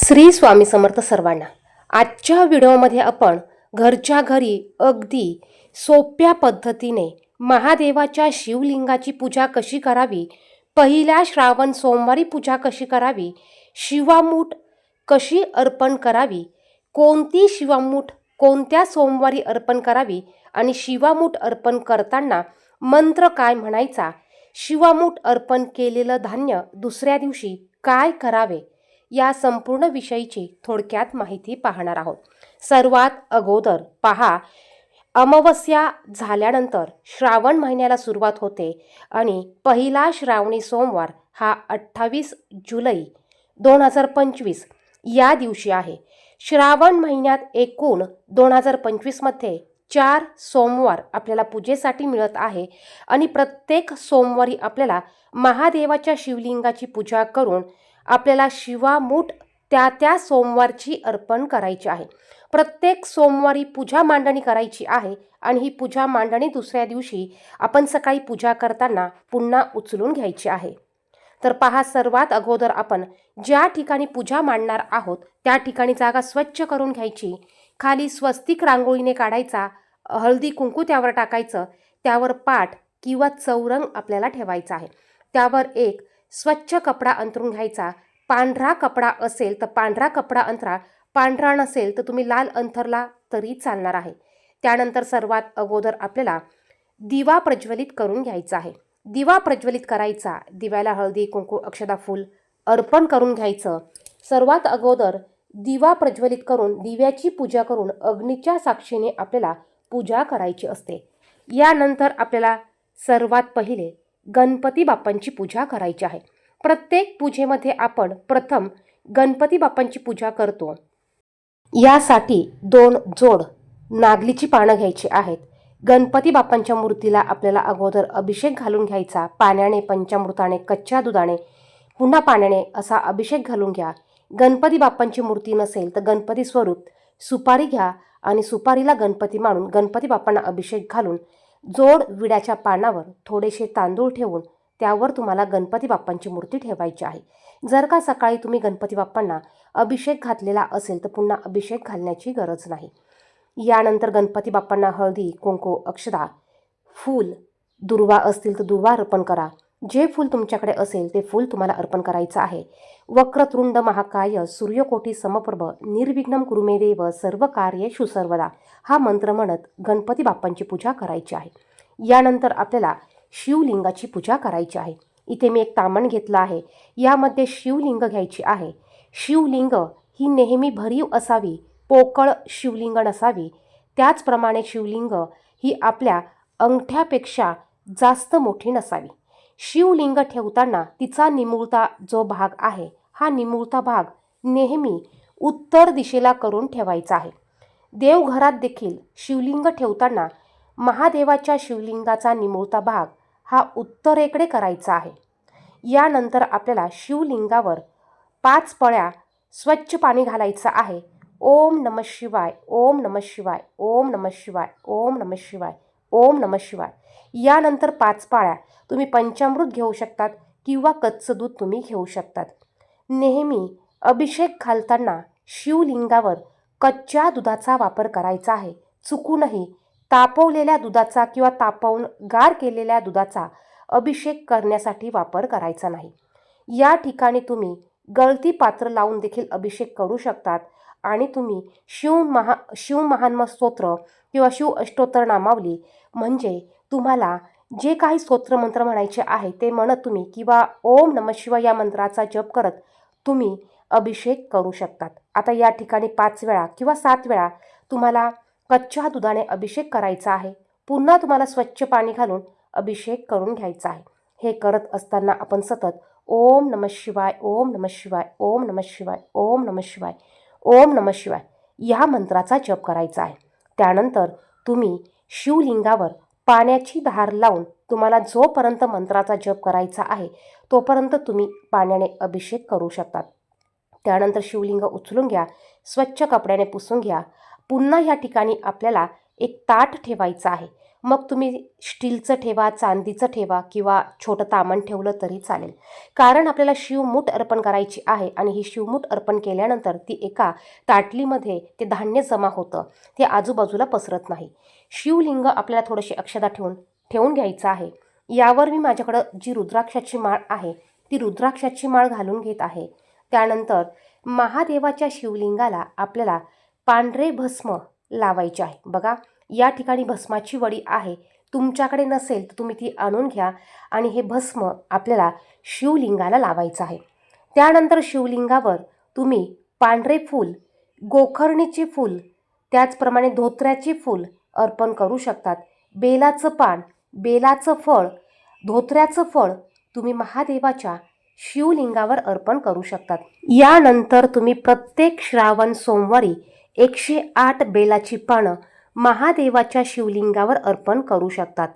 श्री स्वामी समर्थ सर्वांना. आजच्या व्हिडिओमध्ये आपण घरच्या घरी अगदी सोप्या पद्धतीने महादेवाच्या शिवलिंगाची पूजा कशी करावी पहिल्या श्रावण सोमवारी पूजा कशी करावी शिवामूठ कशी अर्पण करावी कोणती शिवामूठ कोणत्या सोमवारी अर्पण करावी आणि शिवामूठ अर्पण करताना मंत्र काय म्हणायचा शिवामूठ अर्पण केलेलं धान्य दुसऱ्या दिवशी काय करावे या संपूर्ण विषयीची थोडक्यात माहिती पाहणार आहोत. सर्वात अगोदर पहा अमावस्या झाल्यानंतर श्रावण महिन्याला सुरुवात होते आणि पहिला श्रावणी सोमवार हा अठ्ठावीस जुलै दोन हजार पंचवीस या दिवशी आहे. श्रावण महिन्यात एकूण दोन हजार पंचवीसमध्ये चार सोमवार आपल्याला पूजेसाठी मिळत आहे आणि प्रत्येक सोमवारी आपल्याला महादेवाच्या शिवलिंगाची पूजा करून आपल्याला शिवामूठ त्या त्या सोमवारची अर्पण करायची आहे. प्रत्येक सोमवारी पूजा मांडणी करायची आहे आणि ही पूजा मांडणी दुसऱ्या दिवशी आपण सकाळी पूजा करताना पुन्हा उचलून घ्यायची आहे. तर पहा सर्वात अगोदर आपण ज्या ठिकाणी पूजा मांडणार आहोत त्या ठिकाणी जागा स्वच्छ करून घ्यायची. खाली स्वस्तिक रांगोळीने काढायचा हळदी कुंकू त्यावर टाकायचं त्यावर पाठ किंवा चौरंग आपल्याला ठेवायचा आहे. त्यावर एक स्वच्छ कपडा अंतरून घ्यायचा पांढरा कपडा असेल तर पांढरा कपडा अंतरा पांढरा नसेल तर तुम्ही लाल अंथरला तरी चालणार आहे. त्यानंतर सर्वात अगोदर आपल्याला दिवा प्रज्वलित करून घ्यायचा आहे. दिवा प्रज्वलित करायचा दिव्याला हळदी कुंकू अक्षदा फूल अर्पण करून घ्यायचं. सर्वात अगोदर दिवा प्रज्वलित करून दिव्याची पूजा करून अग्नीच्या साक्षीने आपल्याला पूजा करायची असते. यानंतर आपल्याला सर्वात पहिले गणपती बाप्पांची पूजा करायची आहे. प्रत्येक पूजेमध्ये आपण प्रथम गणपती बाप्पांची पूजा करतो. यासाठी दोन जोड नागलीची पानं घ्यायची आहेत. गणपती बाप्पांच्या मूर्तीला आपल्याला अगोदर अभिषेक घालून घ्यायचा. पाण्याने पंचामृताने कच्च्या दुधाने पुन्हा पाण्याने असा अभिषेक घालून घ्या. गणपती बाप्पांची मूर्ती नसेल तर गणपती स्वरूप सुपारी घ्या आणि सुपारीला गणपती मानून गणपती बाप्पांना अभिषेक घालून जोड विड्याच्या पानावर थोडेसे तांदूळ ठेवून त्यावर तुम्हाला गणपती बाप्पांची मूर्ती ठेवायची आहे. जर का सकाळी तुम्ही गणपती बाप्पांना अभिषेक घातलेला असेल तर पुन्हा अभिषेक घालण्याची गरज नाही. यानंतर गणपती बाप्पांना हळदी कुंकू अक्षदा फूल दुर्वा असतील तर दुर्वा अर्पण करा. जे फूल तुमच्याकडे असेल ते फूल तुम्हाला अर्पण करायचं आहे. वक्रतुंड महाकाय सूर्यकोटी समप्रभ निर्विघ्नम कुरुमे देव सर्व कार्य सुसर्वदा. हा मंत्र म्हणत गणपती बाप्पांची पूजा करायची आहे. यानंतर आपल्याला शिवलिंगाची पूजा करायची आहे. इथे मी एक तामण घेतलं आहे. यामध्ये शिवलिंग घ्यायची आहे. शिवलिंग ही नेहमी भरीव असावी पोकळ शिवलिंग नसावी. त्याचप्रमाणे शिवलिंग ही आपल्या अंगठ्यापेक्षा जास्त मोठी नसावी. शिवलिंग ठेवताना तिचा निमुळता जो भाग आहे हा निमुळता भाग नेहमी उत्तर दिशेला करून ठेवायचा आहे. देवघरात देखील शिवलिंग ठेवताना महादेवाच्या शिवलिंगाचा निमुळता भाग हा उत्तरेकडे करायचा आहे. यानंतर आपल्याला शिवलिंगावर पाच पळ्या स्वच्छ पाणी घालायचं आहे. ओम नम शिवाय ओम नम शिवाय ओम नम शिवाय ओम नम शिवाय ओम नम शिवाय. यानंतर पाच पाळ्या तुम्ही पंचामृत घेऊ शकतात किंवा कच्चं दूध तुम्ही घेऊ शकतात. नेहमी अभिषेक घालताना शिवलिंगावर कच्च्या दुधाचा वापर करायचा आहे. चुकूनही तापवलेल्या दुधाचा किंवा तापवून गार केलेल्या दुधाचा अभिषेक करण्यासाठी वापर करायचा नाही. या ठिकाणी तुम्ही गळती पात्र लावून देखील अभिषेक करू शकतात आणि तुम्ही शिव महा शिव महान्म स्तोत्र किंवा शिव अष्टोत्तर नामावली म्हणजे तुम्हाला जे काही स्तोत्रमंत्र म्हणायचे आहे ते म्हणत तुम्ही किंवा ओम नम शिवाय या मंत्राचा जप करत तुम्ही अभिषेक करू शकतात. आता या ठिकाणी पाच वेळा किंवा सात वेळा तुम्हाला कच्च्या दुधाने अभिषेक करायचा आहे. पुन्हा तुम्हाला स्वच्छ पाणी घालून अभिषेक करून घ्यायचा आहे. हे करत असताना आपण सतत ओम नम शिवाय ओम नम शिवाय ओम नम शिवाय ओम नम शिवाय ओम नम शिवाय या मंत्राचा जप करायचा आहे. त्यानंतर तुम्ही शिवलिंगावर पाण्याची धार लावून तुम्हाला जोपर्यंत मंत्राचा जप करायचा आहे तोपर्यंत तुम्ही पाण्याने अभिषेक करू शकतात. त्यानंतर शिवलिंग उचलून घ्या स्वच्छ कपड्याने पुसून घ्या पुन्हा या ठिकाणी आपल्याला एक ताट ठेवायचं आहे. मग तुम्ही स्टीलचं ठेवा चांदीचं ठेवा किंवा छोटं तामण ठेवलं तरी चालेल. कारण आपल्याला शिवमूठ अर्पण करायची आहे आणि ही शिवमूठ अर्पण केल्यानंतर ती एका ताटलीमध्ये ते धान्य जमा होतं. ते आजूबाजूला पसरत नाही. शिवलिंग आपल्याला थोडीशी अक्षदा ठेवून ठेवून घ्यायचं आहे. यावर मी माझ्याकडं जी रुद्राक्षाची माळ आहे ती रुद्राक्षाची माळ घालून घेत आहे. त्यानंतर महादेवाच्या शिवलिंगाला आपल्याला पांढरे भस्म लावायचे आहे. बघा या ठिकाणी भस्माची वडी आहे. तुमच्याकडे नसेल तर तुम्ही ती आणून घ्या आणि हे भस्म आपल्याला शिवलिंगाला लावायचं आहे. त्यानंतर शिवलिंगावर तुम्ही पांढरे फूल गोखर्णीचे फूल त्याचप्रमाणे धोत्र्याचे फूल अर्पण करू शकतात. बेलाचं पान बेलाचं फळ धोत्र्याचं फळ तुम्ही महादेवाच्या शिवलिंगावर अर्पण करू शकतात. यानंतर तुम्ही प्रत्येक श्रावण सोमवारी एकशे आठ बेलाची पानं महादेवाच्या शिवलिंगावर अर्पण करू शकतात.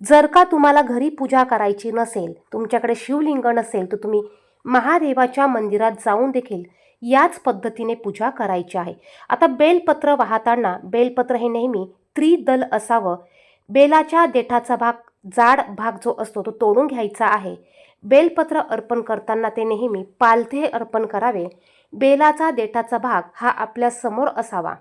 जर का तुम्हाला घरी पूजा करायची नसेल तुमच्याकडे शिवलिंग नसेल तर तुम्ही महादेवाच्या मंदिरात जाऊन देखील याच पद्धतीने पूजा करायची आहे. आता बेलपत्र वाहताना बेलपत्र हे नेहमी त्रिदल असावं. बेलाच्या देठाचा भाग जाड भाग जो असतो तो तोडून घ्यायचा आहे. बेलपत्र अर्पण करताना ते नेहमी पालथे अर्पण करावे. बेलाचा देठाचा भाग हा आपल्यासमोर असावा.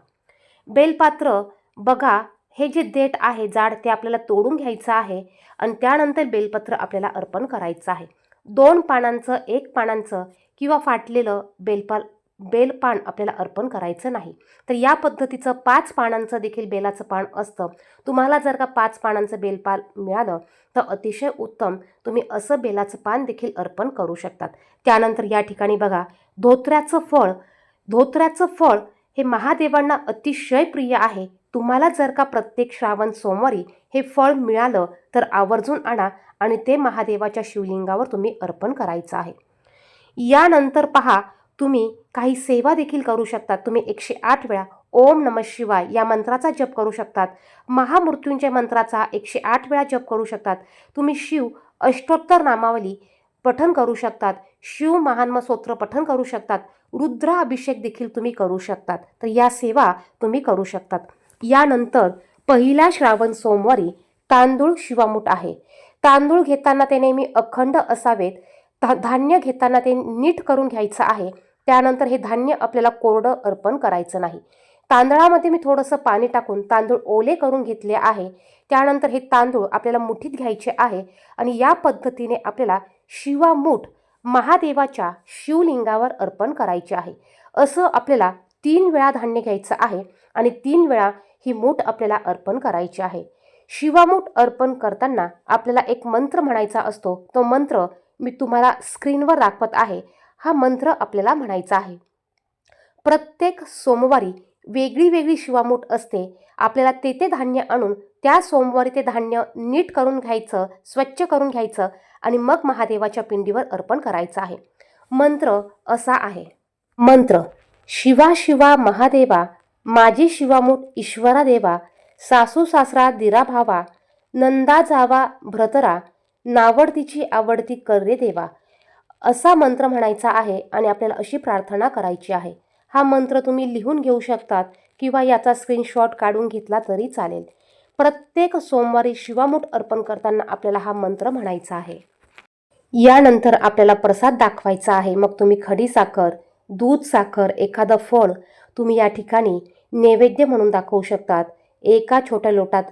बेलपात्र बघा हे जे देठ आहे जाड ते आपल्याला तोडून घ्यायचं आहे आणि त्यानंतर बेलपत्र आपल्याला अर्पण करायचं आहे. दोन पानांचं एक पानांचं किंवा फाटलेलं बेलपाल बेलपान आपल्याला अर्पण करायचं नाही. तर या पद्धतीचं पाच पानांचं देखील बेलाचं पान असतं. तुम्हाला जर का पाच पानांचं बेलपान मिळालं तर अतिशय उत्तम. तुम्ही असं बेलाचं पान देखील अर्पण करू शकतात. त्यानंतर या ठिकाणी बघा धोत्र्याचं फळ. धोत्र्याचं फळ हे महादेवांना अतिशय प्रिय आहे. तुम्हाला जर का प्रत्येक श्रावण सोमवारी हे फळ मिळालं तर आवर्जून आणा आणि ते महादेवाच्या शिवलिंगावर तुम्ही अर्पण करायचं आहे. यानंतर पहा तुम्ही काही सेवा देखील करू शकतात तुम्ही एकशे आठ वेळा ओम नम शिवाय या मंत्राचा जप करू शकतात. महामृत्यूंजय मंत्राचा एकशे आठ वेळा जप करू शकतात. तुम्ही शिव अष्टोत्तर नामावली पठन करू शकतात. शिव महान्म स्तोत्र पठन करू शकतात. रुद्र अभिषेक देखील तुम्ही करू शकतात. तर या सेवा तुम्ही करू शकतात. यानंतर पहिल्या श्रावण सोमवारी तांदूळ शिवामूठ आहे. तांदूळ घेताना ते नेहमी अखंड असावेत. धान्य घेताना ते नीट करून घ्यायचं आहे. त्यानंतर हे धान्य आपल्याला कोरडं अर्पण करायचं नाही. तांदळामध्ये मी थोडंसं पाणी टाकून तांदूळ ओले करून घेतले आहे. त्यानंतर हे तांदूळ आपल्याला मुठीत घ्यायचे आहे आणि या पद्धतीने आपल्याला शिवामूठ महादेवाच्या शिवलिंगावर अर्पण करायचे आहे. असं आपल्याला तीन वेळा धान्य घ्यायचं आहे आणि तीन वेळा ही मूठ आपल्याला अर्पण करायची आहे. शिवामूठ अर्पण करताना आपल्याला एक मंत्र म्हणायचा असतो. तो मंत्र मी तुम्हाला स्क्रीनवर दाखवत आहे. हा मंत्र आपल्याला म्हणायचा आहे. प्रत्येक सोमवारी वेगळी वेगळी शिवामूठ असते. आपल्याला ते ते धान्य आणून त्या सोमवारी ते धान्य नीट करून घ्यायचं स्वच्छ करून घ्यायचं आणि मग महादेवाच्या पिंडीवर अर्पण करायचं आहे. मंत्र असा आहे. मंत्र शिवा शिवा महादेवा माझी शिवामूठ ईश्वरा देवा सासू सासरा दिरा भावा नंदा जावा भ्रतरा नावडतीची आवडती कर रे देवा असा मंत्र म्हणायचा आहे आणि आपल्याला अशी प्रार्थना करायची आहे. हा मंत्र तुम्ही लिहून घेऊ शकतात किंवा याचा स्क्रीनशॉट काढून घेतला तरी चालेल. प्रत्येक सोमवारी शिवामूठ अर्पण करताना आपल्याला हा मंत्र म्हणायचा आहे. यानंतर आपल्याला प्रसाद दाखवायचा आहे. मग तुम्ही खडी साखर दूध साखर एखादं फळ तुम्ही या ठिकाणी नैवेद्य म्हणून दाखवू शकतात. एका छोट्या लोटात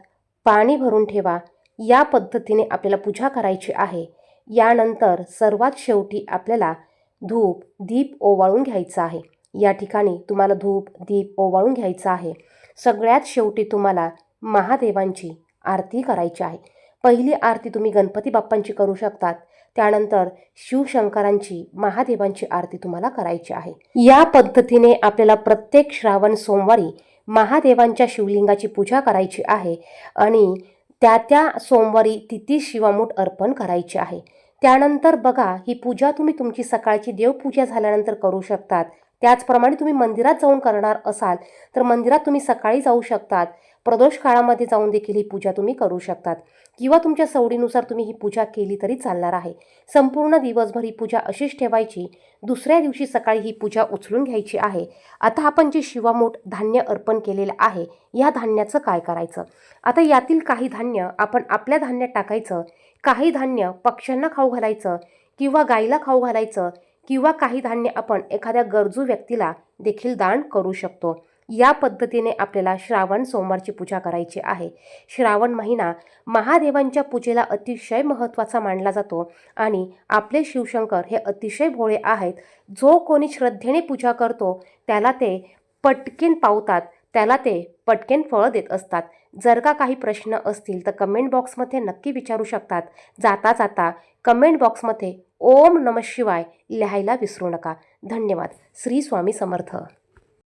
पाणी भरून ठेवा. या पद्धतीने आपल्याला पूजा करायची आहे. यानंतर सर्वात शेवटी आपल्याला धूप दीप ओवाळून घ्यायचा आहे. या ठिकाणी तुम्हाला धूप दीप ओवाळून घ्यायचा आहे. सगळ्यात शेवटी तुम्हाला महादेवांची आरती करायची आहे. पहिली आरती तुम्ही गणपती बाप्पांची करू शकतात. त्यानंतर शिवशंकरांची महादेवांची आरती तुम्हाला करायची आहे. या पद्धतीने आपल्याला प्रत्येक श्रावण सोमवारी महादेवांच्या शिवलिंगाची पूजा करायची आहे आणि त्या त्या सोमवारी तिथी शिवामूठ अर्पण करायची आहे. त्यानंतर बघा ही पूजा तुम्ही तुमची सकाळची देवपूजा झाल्यानंतर करू शकतात. त्याचप्रमाणे तुम्ही मंदिरात जाऊन करणार असाल तर मंदिरात तुम्ही सकाळी जाऊ शकतात. प्रदोष काळामध्ये जाऊन देखील ही पूजा तुम्ही करू शकतात. किंवा तुमच्या सवडीनुसार तुम्ही ही पूजा केली तरी चालणार आहे. संपूर्ण दिवसभर ही पूजा अशीच ठेवायची. दुसऱ्या दिवशी सकाळी ही पूजा उचलून घ्यायची आहे. आता आपण जे शिवामोठ धान्य अर्पण केलेलं आहे या धान्याचं काय करायचं? आता यातील काही धान्य आपण आपल्या धान्यात टाकायचं. काही धान्य पक्ष्यांना खाऊ घालायचं किंवा गाईला खाऊ घालायचं किंवा काही धान्य आपण एखाद्या गरजू व्यक्तीला देखील दान करू शकतो. या पद्धतीने आपल्याला श्रावण सोमवारची पूजा करायची आहे. श्रावण महिना महादेवांच्या पूजेला अतिशय महत्त्वाचा मानला जातो आणि आपले शिवशंकर हे अतिशय भोळे आहेत. जो कोणी श्रद्धेने पूजा करतो त्याला ते पटकेन पावतात त्याला ते पटकेन फळं देत असतात. जर का काही प्रश्न असतील तर कमेंट बॉक्समध्ये नक्की विचारू शकतात. जाता जाता कमेंट बॉक्समध्ये ओम नम शिवाय लिहायला विसरू नका. धन्यवाद. श्री स्वामी समर्थ.